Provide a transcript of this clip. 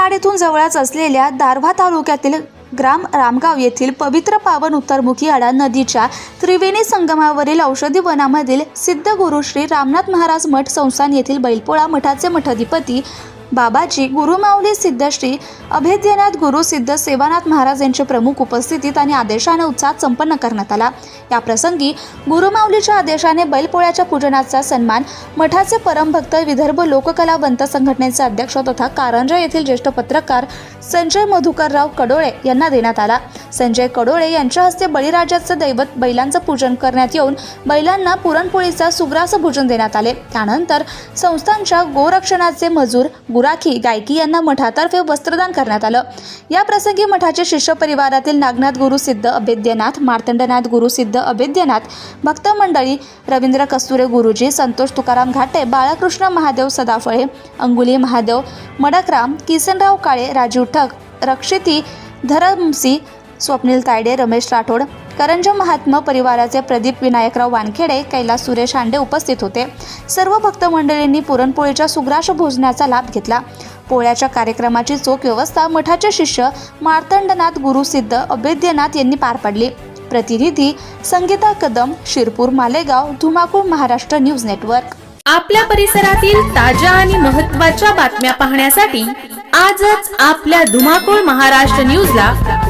लाड येथून जवळच असलेल्या दारव्हा तालुक्यातील ग्राम रामगाव येथील पवित्र पावन उत्तरमुखी आडा नदीच्या त्रिवेणी संगमावरील औषधी वनामधील सिद्ध गुरु श्री रामनाथ महाराज मठ संस्थान येथील बैलपोळा मठाचे मठाधिपती बाबाजी गुरुमाऊली सिद्धश्री अभेद्यनाथ गुरु सिद्ध सेवानाथ महाराज यांच्या प्रमुख उपस्थितीत आणि आदेशाने उत्साहात संपन्न करण्यात आला. या प्रसंगी गुरुमाऊलीच्या आदेशाने बैलपोळ्याच्या पूजनाचा सन्मान मठाचे परमभक्त विदर्भ लोककलावंत संघटनेचे अध्यक्ष तथा कारंजा येथील ज्येष्ठ पत्रकार संजय मधुकरराव कडोळे यांना देण्यात आला. संजय कडोळे यांच्या हस्ते बळीराजाचं दैवत बैलांचं पूजन करण्यात येऊन बैलांना पुरणपोळीचा सुग्रास भोजन देण्यात आले. त्यानंतर संस्थांच्या गोरक्षणाचे मजूर गुराखी गायकी यांना मठातर्फे वस्त्रदान करण्यात आलं. या प्रसंगी मठाचे शिष्य परिवारातील नागनाथ गुरुसिद्ध अभेद्यनाथ मार्तंडनाथ गुरु सिद्ध अभेद्यनाथ भक्त मंडळी रवींद्र कस्तुरे गुरुजी संतोष तुकाराम घाटे बाळकृष्ण महादेव सदाफळे अंगुली महादेव मडकराम किसनराव काळे राजीव ठक रक्षिती धरमसी स्वप्नील तायडे रमेश राठोड करंज महात्मा परिवाराचे प्रदीप विनायकराव वानखेडे कैलास सुरेश हांडे उपस्थित होते. सर्व भक्त मंडळींनी पुरणपोळीच्या सुग्राश भोजनाचा लाभ घेतला. पोळ्याच्या कार्यक्रमाची चोख व्यवस्था मठाचे शिष्य मार्तंडनाथ गुरुसिद्ध अभेद्यनाथ यांनी पार पाडली. प्रतिनिधी संगीता कदम शिरपूर मालेगाव धुमाकूळ महाराष्ट्र न्यूज नेटवर्क. आपल्या परिसरातील ताज्या आणि महत्त्वाच्या बातम्या पाहण्यासाठी आजच आपल्या धुमाकूळ महाराष्ट्र न्यूजला